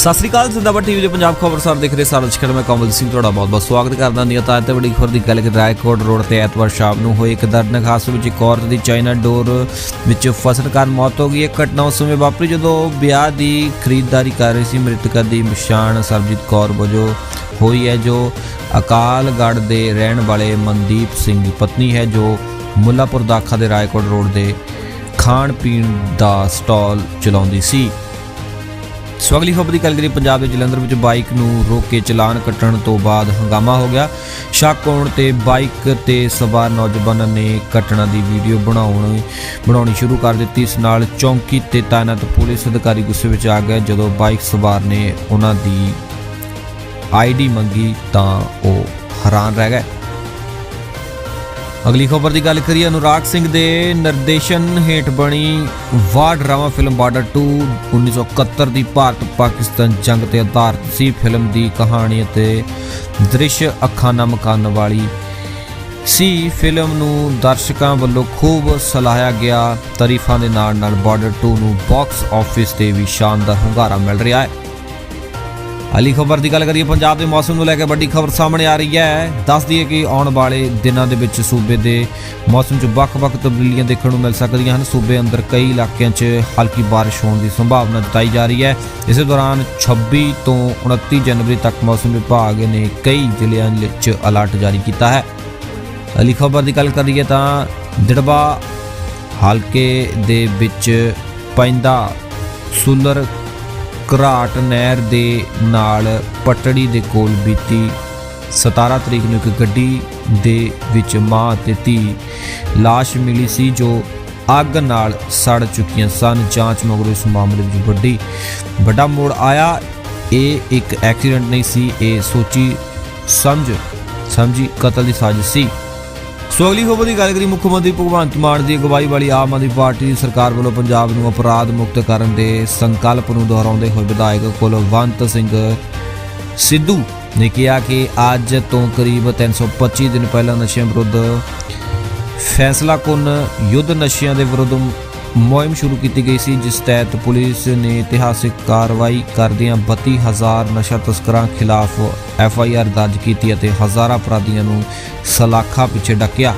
ਸਤਿ ਸ੍ਰੀ ਅਕਾਲ, ਜ਼ਿੰਦਾਬਾਦ ਟੀਵੀ ਦੇ ਪੰਜਾਬ ਖਬਰਸਾਰ ਦੇਖ ਰਹੇ ਸਾਰੇ ਦਰਸ਼ਕਾਂ ਮੈਂ ਕਮਲ ਸਿੰਘ, ਤੁਹਾਡਾ ਬਹੁਤ-ਬਹੁਤ ਸਵਾਗਤ ਕਰਦਾ। ਹਾਂ ਤਾਂ ਤੇ ਵੱਡੀ ਖਬਰ ਦੀ ਗੱਲ ਕਿ ਰਾਏਕੋਟ ਰੋਡ ਤੇ ਐਤਵਾਰ ਸ਼ਾਮ ਨੂੰ ਹੋਏ ਇੱਕ ਦਰਦਨਾਕ ਹਾਦਸੇ ਵਿੱਚ ਇੱਕ ਔਰਤ ਦੀ ਚਾਈਨਾ ਡੋਰ ਵਿੱਚ ਫਸਣ ਕਾਰਨ ਮੌਤ ਹੋ ਗਈ। ਇਹ ਘਟਨਾ ਉਸ ਸਮੇਂ ਵਾਪਰੀ ਜਦੋਂ ਵਿਆਹ ਦੀ ਖਰੀਦਦਾਰੀ ਕਰ ਰਹੀ ਸੀ। ਮ੍ਰਿਤਕਾ ਦੀ ਪਛਾਣ ਸਰਬਜੀਤ ਕੌਰ ਵਜੋਂ ਹੋਈ ਹੈ, ਜੋ ਅਕਾਲਗੜ੍ਹ ਦੇ ਰਹਿਣ ਵਾਲੇ ਮਨਦੀਪ ਸਿੰਘ ਦੀ ਪਤਨੀ ਹੈ, ਜੋ ਮੁੱਲਾਪੁਰ ਦਾਖਾ ਦੇ ਰਾਏਕੋਟ ਰੋਡ ਦੇ ਖਾਣ ਪੀਣ ਦਾ ਸਟਾਲ ਚਲਾਉਂਦੀ ਸੀ। ਸੋ ਅਗਲੀ ਖਬਰ ਦੀ ਗੱਲ ਕਰੀਏ, ਪੰਜਾਬ ਦੇ ਜਲੰਧਰ ਵਿੱਚ ਬਾਈਕ ਨੂੰ ਰੋਕ ਕੇ ਚਲਾਨ ਕੱਟਣ ਤੋਂ ਬਾਅਦ ਹੰਗਾਮਾ ਹੋ ਗਿਆ। ਸ਼ੱਕ ਆਉਣ ਤੇ ਬਾਈਕ ਤੇ ਸਵਾਰ ਨੌਜਵਾਨਾਂ ਨੇ ਘਟਨਾ ਦੀ ਵੀਡੀਓ ਬਣਾਉਣ, ਬਣਾਉਣੀ ਸ਼ੁਰੂ ਕਰ ਦਿੱਤੀ। ਇਸ ਨਾਲ ਚੌਂਕੀ ਤੇ ਤਾਇਨਾਤ ਪੁਲਿਸ ਅਧਿਕਾਰੀ ਗੁੱਸੇ ਵਿੱਚ ਆ ਗਏ। ਜਦੋਂ ਬਾਈਕ ਸਵਾਰ ਨੇ ਉਹਨਾਂ ਦੀ ਆਈਡੀ ਮੰਗੀ ਤਾਂ ਉਹ ਹੈਰਾਨ ਰਹਿ ਗਏ। ਅਗਲੀ ਖਬਰ ਦੀ ਗੱਲ ਕਰੀਏ, ਅਨੁਰਾਗ ਸਿੰਘ ਦੇ ਨਿਰਦੇਸ਼ਨ ਹੇਠ ਬਣੀ ਵਾਰ ਡਰਾਮਾ ਫਿਲਮ ਬਾਰਡਰ 2 1971 ਦੀ ਭਾਰਤ ਪਾਕਿਸਤਾਨ ਜੰਗ ਤੇ ਆਧਾਰਿਤ ਸੀ। ਫਿਲਮ ਦੀ ਕਹਾਣੀ ਅਤੇ ਦ੍ਰਿਸ਼ ਅੱਖਾਂ ਨਾਲ ਮਕਾਨ ਵਾਲੀ ਸੀ। ਫਿਲਮ ਨੂੰ ਦਰਸ਼ਕਾਂ ਵੱਲੋਂ ਖੂਬ ਸਲਾਹਿਆ ਗਿਆ। ਤਾਰੀਫਾਂ ਦੇ ਨਾਲ ਨਾਲ ਬਾਰਡਰ 2 ਨੂੰ ਬਾਕਸ ਆਫਿਸ ਤੇ ਵੀ ਸ਼ਾਨਦਾਰ ਹੁੰਗਾਰਾ ਮਿਲ ਰਿਹਾ ਹੈ। ਅਲੀ ਖਬਰ ਦੀ ਗੱਲ ਕਰੀਏ, ਪੰਜਾਬ ਦੇ ਮੌਸਮ ਨੂੰ ਲੈ ਕੇ ਵੱਡੀ ਖਬਰ ਸਾਹਮਣੇ ਆ ਰਹੀ ਹੈ। ਦੱਸ ਦਈਏ ਕਿ ਆਉਣ ਵਾਲੇ ਦਿਨਾਂ ਦੇ ਵਿੱਚ ਸੂਬੇ ਦੇ ਮੌਸਮ 'ਚ ਵੱਖ-ਵੱਖ ਤਬਦੀਲੀਆਂ ਦੇਖਣ ਨੂੰ ਮਿਲ ਸਕਦੀਆਂ ਹਨ। ਸੂਬੇ ਅੰਦਰ ਕਈ ਇਲਾਕਿਆਂ 'ਚ ਹਲਕੀ ਬਾਰਿਸ਼ ਹੋਣ ਦੀ ਸੰਭਾਵਨਾ ਜਤਾਈ ਜਾ ਰਹੀ ਹੈ। ਇਸੇ ਦੌਰਾਨ 26 ਤੋਂ 29 ਜਨਵਰੀ ਤੱਕ ਮੌਸਮ ਵਿਭਾਗ ਨੇ ਕਈ ਜ਼ਿਲ੍ਹਿਆਂ ਵਿੱਚ ਅਲਰਟ ਜਾਰੀ ਕੀਤਾ ਹੈ। ਅਲੀ ਖਬਰ ਦੀ ਗੱਲ ਕਰੀਏ ਤਾਂ ਦਿੜਬਾ ਹਲਕੇ ਦੇ ਵਿੱਚ ਪੈਂਦਾ ਸੁਲਰ ਘਰਾਟ ਨਹਿਰ ਦੇ ਨਾਲ ਪਟੜੀ ਦੇ ਕੋਲ ਬੀਤੀ 17 ਤਰੀਕ ਨੂੰ ਇੱਕ ਗੱਡੀ ਦੇ ਵਿੱਚ ਮਾਂ ਅਤੇ ਧੀ ਲਾਸ਼ ਮਿਲੀ ਸੀ ਜੋ ਅੱਗ ਨਾਲ ਸੜ ਚੁੱਕੀਆਂ ਸਨ। ਜਾਂਚ ਮਗਰੋਂ ਇਸ ਮਾਮਲੇ ਵਿੱਚ ਵੱਡੀ, ਵੱਡਾ ਮੋੜ ਆਇਆ। ਇਹ ਇੱਕ ਐਕਸੀਡੈਂਟ ਨਹੀਂ ਸੀ, ਇਹ ਸੋਚੀ ਸਮਝ, ਸਮਝੀ ਕਤਲ ਦੀ ਸਾਜ਼ਿਸ਼ ਸੀ। ਸੋ ਅਗਲੀ ਖਬਰ ਦੀ ਗੱਲ ਕਰੀ ਮੁੱਖ ਮੰਤਰੀ ਭਗਵੰਤ ਮਾਨ ਦੀ ਅਗਵਾਈ ਵਾਲੀ ਆਮ ਆਦਮੀ ਪਾਰਟੀ ਦੀ ਸਰਕਾਰ ਵੱਲੋਂ ਪੰਜਾਬ ਨੂੰ ਅਪਰਾਧ ਮੁਕਤ ਕਰਨ ਦੇ ਸੰਕਲਪ ਨੂੰ ਦੁਹਰਾਉਂਦੇ ਹੋਏ ਵਿਧਾਇਕ ਕੁਲਵੰਤ ਸਿੰਘ ਸਿੱਧੂ ਨੇ ਕਿਹਾ ਕਿ ਅੱਜ ਤੋਂ ਕਰੀਬ 325 ਦਿਨ ਪਹਿਲਾਂ ਨਸ਼ਿਆਂ ਵਿਰੁੱਧ ਫੈਸਲਾ ਕੁਨ, ਯੁੱਧ ਨਸ਼ਿਆਂ ਦੇ ਵਿਰੁੱਧ ਮੁਹਿੰਮ ਸ਼ੁਰੂ ਕੀਤੀ ਗਈ ਸੀ, ਜਿਸ ਤਹਿਤ ਪੁਲਿਸ ਨੇ ਇਤਿਹਾਸਿਕ ਕਾਰਵਾਈ ਕਰਦਿਆਂ 32000 ਨਸ਼ਾ ਤਸਕਰਾਂ ਖਿਲਾਫ ਐਫ ਆਈ ਆਰ ਦਰਜ ਕੀਤੀ ਅਤੇ ਹਜ਼ਾਰਾਂ ਅਪਰਾਧੀਆਂ ਨੂੰ ਸਲਾਖਾਂ ਪਿੱਛੇ ਡੱਕਿਆ।